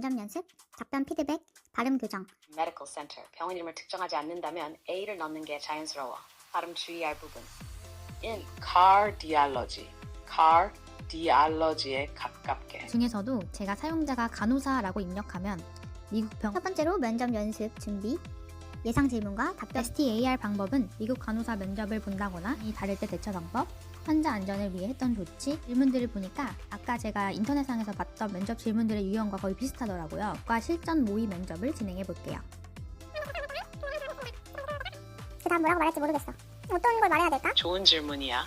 면접 연습, 답변 피드백, 발음 교정. medical center. 병원 이름을 특정하지 않는다면 A를 넣는 게 자연스러워. 발음 주의할 부분. in cardiology. cardiology에 가깝게. 중에서도 제가 사용자가 간호사라고 입력하면 미국 병 첫 번째로 면접 연습 준비, 예상 질문과 답변. STAR 방법은 미국 간호사 면접을 본다거나 이 다를 때 대처 방법, 환자 안전을 위해 했던 조치, 질문들을 보니까 아까 제가 인터넷상에서 봤던 면접 질문들의 유형과 거의 비슷하더라고요. 과 실전 모의 면접을 진행해 볼게요. 그 다음 뭐라고 말할지 모르겠어. 어떤 걸 말해야 될까? 좋은 질문이야.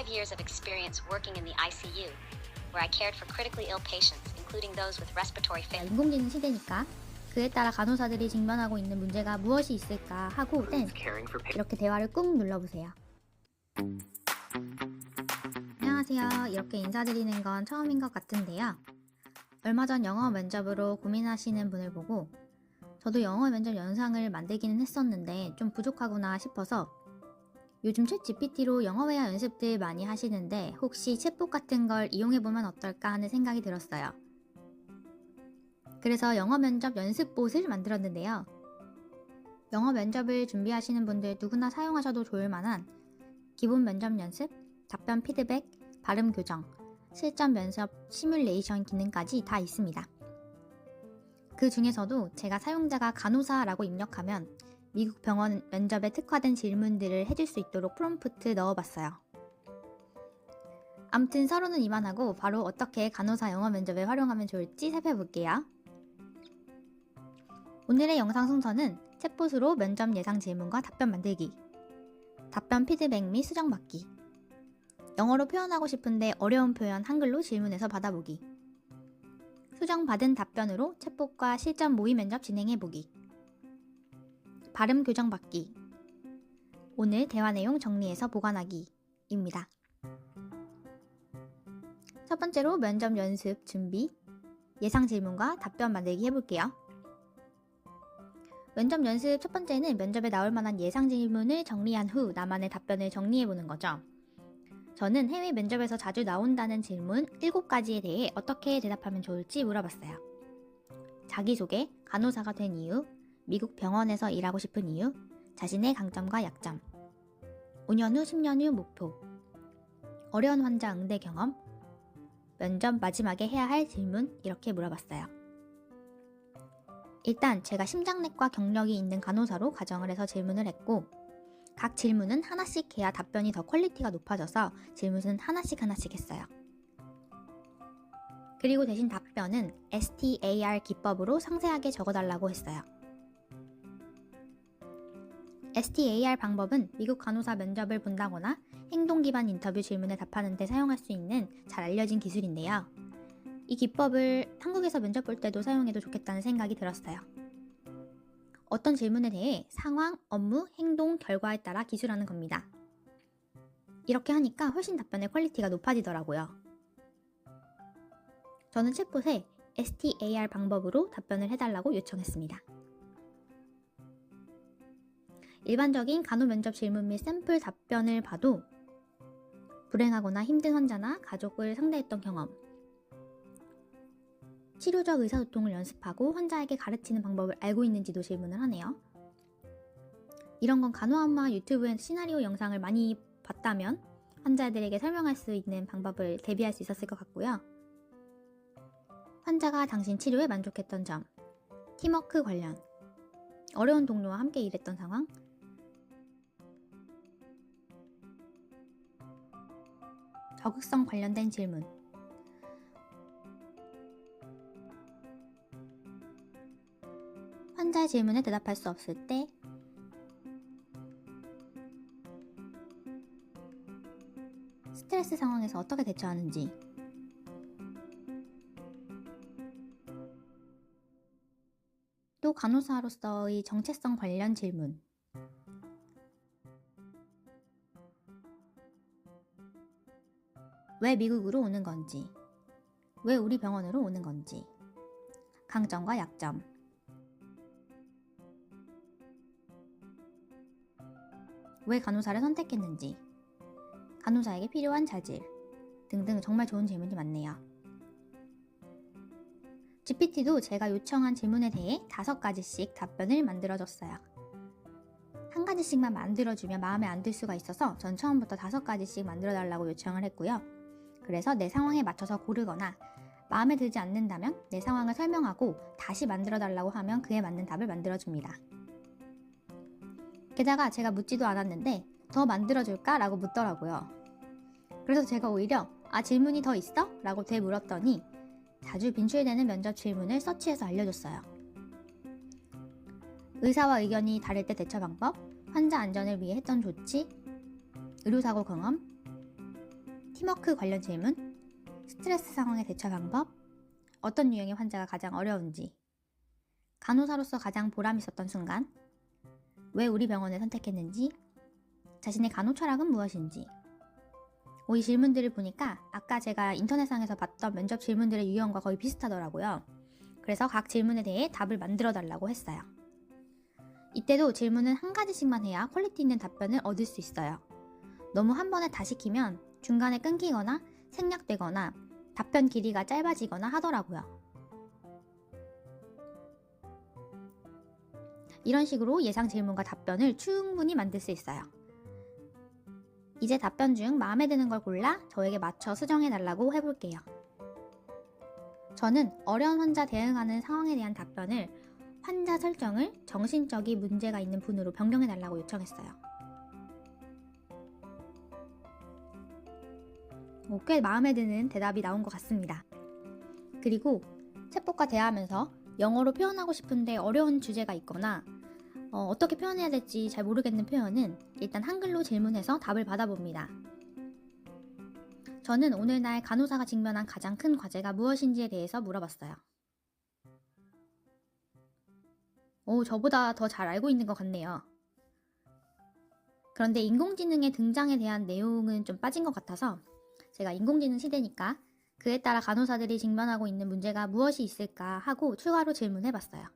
Five years of experience working in the ICU, where I cared for critically ill patients, including those with respiratory failure. 인공지능 시대니까 그에 따라 간호사들이 직면하고 있는 문제가 무엇이 있을까 하고 땐 caring for patients. 이렇게 대화를 꾹 눌러보세요. 안녕하세요. 이렇게 인사드리는 건 처음인 것 같은데요. 얼마 전 영어 면접으로 고민하시는 분을 보고 저도 영어 면접 영상을 만들기는 했었는데 좀 부족하구나 싶어서 요즘 챗 GPT로 영어 회화 연습들 많이 하시는데 혹시 챗봇 같은 걸 이용해보면 어떨까 하는 생각이 들었어요. 그래서 영어 면접 연습봇을 만들었는데요. 영어 면접을 준비하시는 분들 누구나 사용하셔도 좋을 만한 기본 면접 연습, 답변 피드백, 발음 교정, 실전 면접 시뮬레이션 기능까지 다 있습니다. 그 중에서도 제가 사용자가 간호사라고 입력하면 미국 병원 면접에 특화된 질문들을 해줄 수 있도록 프롬프트 넣어봤어요. 암튼 서로는 이만하고 바로 어떻게 간호사 영어 면접에 활용하면 좋을지 살펴볼게요. 오늘의 영상 순서는 챗봇으로 면접 예상 질문과 답변 만들기, 답변 피드백 및 수정 받기, 영어로 표현하고 싶은데 어려운 표현 한글로 질문해서 받아보기, 수정받은 답변으로 챗봇과 실전 모의 면접 진행해보기, 발음 교정 받기, 오늘 대화 내용 정리해서 보관하기입니다. 첫 번째로 면접 연습 준비, 예상 질문과 답변 만들기 해볼게요. 면접 연습 첫 번째는 면접에 나올 만한 예상 질문을 정리한 후 나만의 답변을 정리해보는 거죠. 저는 해외 면접에서 자주 나온다는 질문 7가지에 대해 어떻게 대답하면 좋을지 물어봤어요. 자기소개, 간호사가 된 이유, 미국 병원에서 일하고 싶은 이유, 자신의 강점과 약점, 5년 후, 10년 후 목표, 어려운 환자 응대 경험, 면접 마지막에 해야 할 질문 이렇게 물어봤어요. 일단 제가 심장내과 경력이 있는 간호사로 가정을 해서 질문을 했고 각 질문은 하나씩 해야 답변이 더 퀄리티가 높아져서 질문은 하나씩 하나씩 했어요. 그리고 대신 답변은 STAR 기법으로 상세하게 적어달라고 했어요. STAR 방법은 미국 간호사 면접을 본다거나 행동 기반 인터뷰 질문에 답하는 데 사용할 수 있는 잘 알려진 기술인데요. 이 기법을 한국에서 면접 볼 때도 사용해도 좋겠다는 생각이 들었어요. 어떤 질문에 대해 상황, 업무, 행동, 결과에 따라 기술하는 겁니다. 이렇게 하니까 훨씬 답변의 퀄리티가 높아지더라고요. 저는 챗봇에 STAR 방법으로 답변을 해달라고 요청했습니다. 일반적인 간호 면접 질문 및 샘플 답변을 봐도 불행하거나 힘든 환자나 가족을 상대했던 경험, 치료적 의사소통을 연습하고 환자에게 가르치는 방법을 알고 있는지도 질문을 하네요. 이런 건 간호안마 유튜브에 시나리오 영상을 많이 봤다면 환자들에게 설명할 수 있는 방법을 대비할 수 있었을 것 같고요. 환자가 당신 치료에 만족했던 점, 팀워크 관련, 어려운 동료와 함께 일했던 상황, 적극성 관련된 질문, 환자의 질문에 대답할 수 없을 때 스트레스 상황에서 어떻게 대처하는지. 또 간호사로서의 정체성 관련 질문 왜 미국으로 오는 건지 왜 우리 병원으로 오는 건지 강점과 약점 왜 간호사를 선택했는지, 간호사에게 필요한 자질 등등 정말 좋은 질문이 많네요. GPT도 제가 요청한 질문에 대해 다섯 가지씩 답변을 만들어줬어요. 한 가지씩만 만들어주면 마음에 안 들 수가 있어서 전 처음부터 다섯 가지씩 만들어달라고 요청을 했고요. 그래서 내 상황에 맞춰서 고르거나 마음에 들지 않는다면 내 상황을 설명하고 다시 만들어 달라고 하면 그에 맞는 답을 만들어 줍니다. 게다가 제가 묻지도 않았는데 더 만들어 줄까? 라고 묻더라고요. 그래서 제가 오히려 아 질문이 더 있어? 라고 되물었더니 자주 빈출되는 면접 질문을 서치해서 알려줬어요. 의사와 의견이 다를 때 대처 방법, 환자 안전을 위해 했던 조치, 의료사고 경험, 팀워크 관련 질문, 스트레스 상황의 대처 방법, 어떤 유형의 환자가 가장 어려운지, 간호사로서 가장 보람 있었던 순간, 왜 우리 병원을 선택했는지, 자신의 간호 철학은 무엇인지. 오, 이 질문들을 보니까 아까 제가 인터넷상에서 봤던 면접 질문들의 유형과 거의 비슷하더라고요. 그래서 각 질문에 대해 답을 만들어 달라고 했어요. 이때도 질문은 한 가지씩만 해야 퀄리티 있는 답변을 얻을 수 있어요. 너무 한 번에 다 시키면 중간에 끊기거나 생략되거나 답변 길이가 짧아지거나 하더라고요. 이런 식으로 예상 질문과 답변을 충분히 만들 수 있어요. 이제 답변 중 마음에 드는 걸 골라 저에게 맞춰 수정해 달라고 해볼게요. 저는 어려운 환자 대응하는 상황에 대한 답변을 환자 설정을 정신적인 문제가 있는 분으로 변경해 달라고 요청했어요. 뭐, 꽤 마음에 드는 대답이 나온 것 같습니다. 그리고 챗봇과 대화하면서 영어로 표현하고 싶은데 어려운 주제가 있거나 어, 떻게 표현해야 될지 잘 모르겠는 표현은 일단 한글로 질문해서 답을 받아봅니다. 저는 오늘날 간호사가 직면한 가장 큰 과제가 무엇인지에 대해서 물어봤어요. 오, 저보다 더 잘 알고 있는 것 같네요. 그런데 인공지능의 등장에 대한 내용은 좀 빠진 것 같아서 제가 인공지능 시대니까 그에 따라 간호사들이 직면하고 있는 문제가 무엇이 있을까 하고 추가로 질문해 봤어요.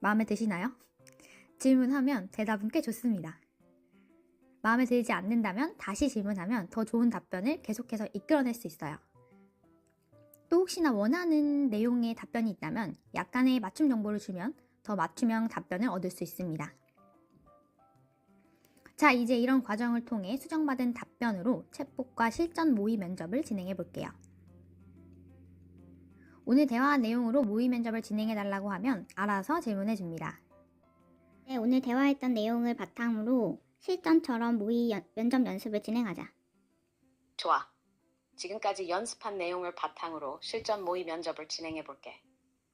마음에 드시나요? 질문하면 대답은 꽤 좋습니다. 마음에 들지 않는다면 다시 질문하면 더 좋은 답변을 계속해서 이끌어낼 수 있어요. 또 혹시나 원하는 내용의 답변이 있다면 약간의 맞춤 정보를 주면 더 맞춤형 답변을 얻을 수 있습니다. 자, 이제 이런 과정을 통해 수정받은 답변으로 챗봇과 실전 모의 면접을 진행해 볼게요. 오늘 대화한 내용으로 모의 면접을 진행해 달라고 하면 알아서 질문해 줍니다. 네, 오늘 대화했던 내용을 바탕으로 실전처럼 모의 연- 면접 연습을 진행하자. 좋아. 지금까지 연습한 내용을 바탕으로 실전 모의 면접을 진행해 볼게.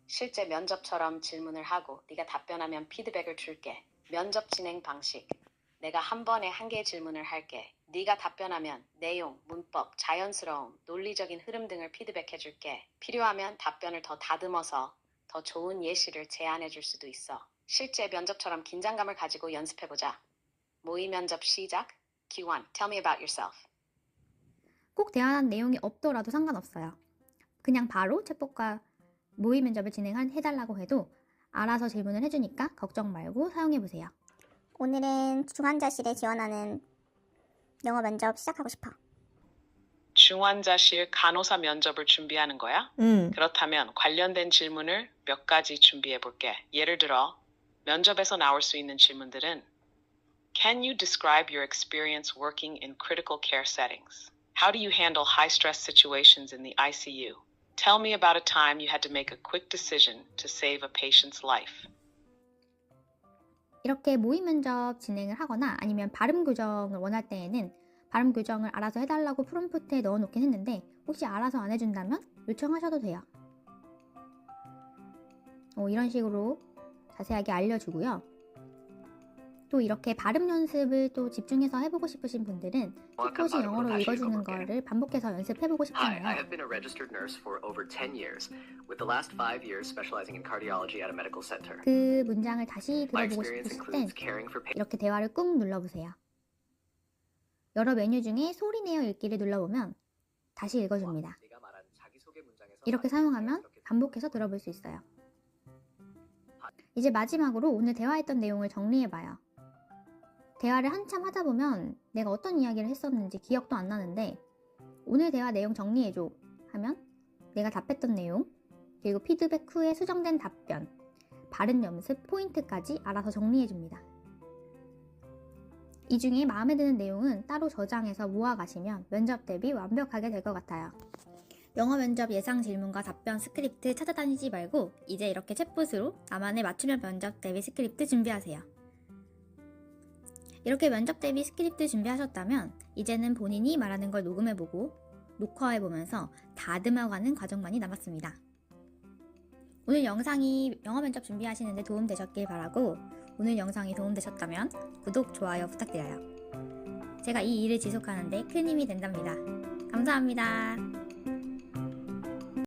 실제 면접처럼 질문을 하고 네가 답변하면 피드백을 줄게. 면접 진행 방식. 내가 한 번에 한 개의 질문을 할게. 네가 답변하면 내용, 문법, 자연스러움, 논리적인 흐름 등을 피드백해 줄게. 필요하면 답변을 더 다듬어서 더 좋은 예시를 제안해 줄 수도 있어. 실제 면접처럼 긴장감을 가지고 연습해 보자. 모의 면접 시작. Q1. Tell me about yourself. 꼭 대화한 내용이 없더라도 상관없어요. 그냥 바로 챗봇과 모의 면접을 진행해 달라고 해도 알아서 질문을 해주니까 걱정 말고 사용해 보세요. 오늘은 중환자실에 지원하는 영어 면접 시작하고 싶어. 중환자실 간호사 면접을 준비하는 거야? 응. 그렇다면 관련된 질문을 몇 가지 준비해 볼게. 예를 들어, 면접에서 나올 수 있는 질문들은 Can you describe your experience working in critical care settings? How do you handle high stress situations in the ICU? Tell me about a time you had to make a quick decision to save a patient's life. 이렇게 모의 면접 진행을 하거나 아니면 발음 교정을 원할 때에는 발음 교정을 알아서 해달라고 프롬프트에 넣어 놓긴 했는데 혹시 알아서 안 해준다면 요청하셔도 돼요. 어, 이런 식으로 자세하게 알려주고요. 또 이렇게 발음 연습을 또 집중해서 해보고 싶으신 분들은 챗봇이 영어로 읽어주는 거를 반복해서 연습해보고 싶잖아요. have been a registered nurse for over 10 years, with the last five years specializing in cardiology at a medical center. 그 문장을 다시 들어보고 싶으실 땐. 이렇게 대화를 꾹 눌러보세요. 여러 메뉴 중에 소리 내어 읽기를 눌러보면 다시 읽어줍니다. 이렇게 사용하면 반복해서 들어볼 수 있어요. 이제 마지막으로 오늘 대화했던 내용을 정리해봐요. 대화를 한참 하다 보면 내가 어떤 이야기를 했었는지 기억도 안 나는데 오늘 대화 내용 정리해줘 하면 내가 답했던 내용 그리고 피드백 후에 수정된 답변 발음 연습 포인트까지 알아서 정리해줍니다. 이 중에 마음에 드는 내용은 따로 저장해서 모아가시면 면접 대비 완벽하게 될 것 같아요. 영어 면접 예상 질문과 답변 스크립트 찾아다니지 말고 이제 이렇게 챗봇으로 나만의 맞춤형 면접 대비 스크립트 준비하세요. 이렇게 면접 대비 스크립트 준비하셨다면 이제는 본인이 말하는 걸 녹음해보고 녹화해보면서 다듬어가는 과정만이 남았습니다. 오늘 영상이 영어 면접 준비하시는데 도움되셨길 바라고 오늘 영상이 도움되셨다면 구독, 좋아요 부탁드려요. 제가 이 일을 지속하는데 큰 힘이 된답니다. 감사합니다.